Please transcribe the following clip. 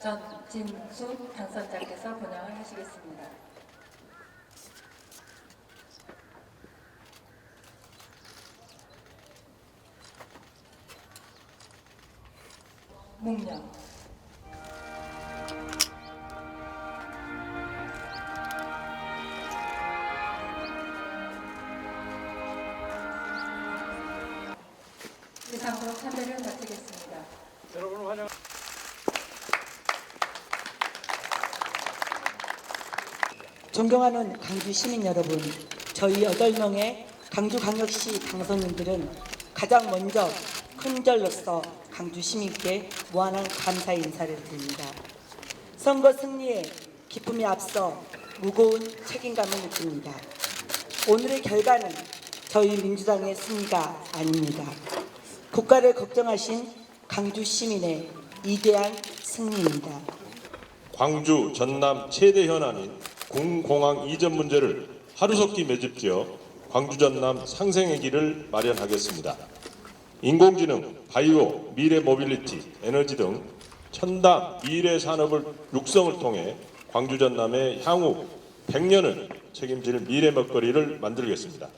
전 진수 당선자께서 본양을 하시겠습니다. 묵념 이상으로 참여를 마치겠습니다. 여러분 환영. 존경하는 강주 시민 여러분, 저희 8명의 강주광역시 당선인들은 가장 먼저 큰 절로서 강주 시민께 무한한 감사 인사를 드립니다. 선거 승리에 기쁨이 앞서 무거운 책임감을 느낍니다. 오늘의 결과는 저희 민주당의 승리가 아닙니다. 국가를 걱정하신 강주 시민의 위대한 승리입니다. 광주 전남 최대 현안인 군공항 이전 문제를 하루속히 매집지어 광주 전남 상생의 길을 마련하겠습니다. 인공지능, 바이오, 미래 모빌리티, 에너지 등 첨단 미래 산업을 육성을 통해 광주 전남의 향후 100년을 책임질 미래 먹거리를 만들겠습니다.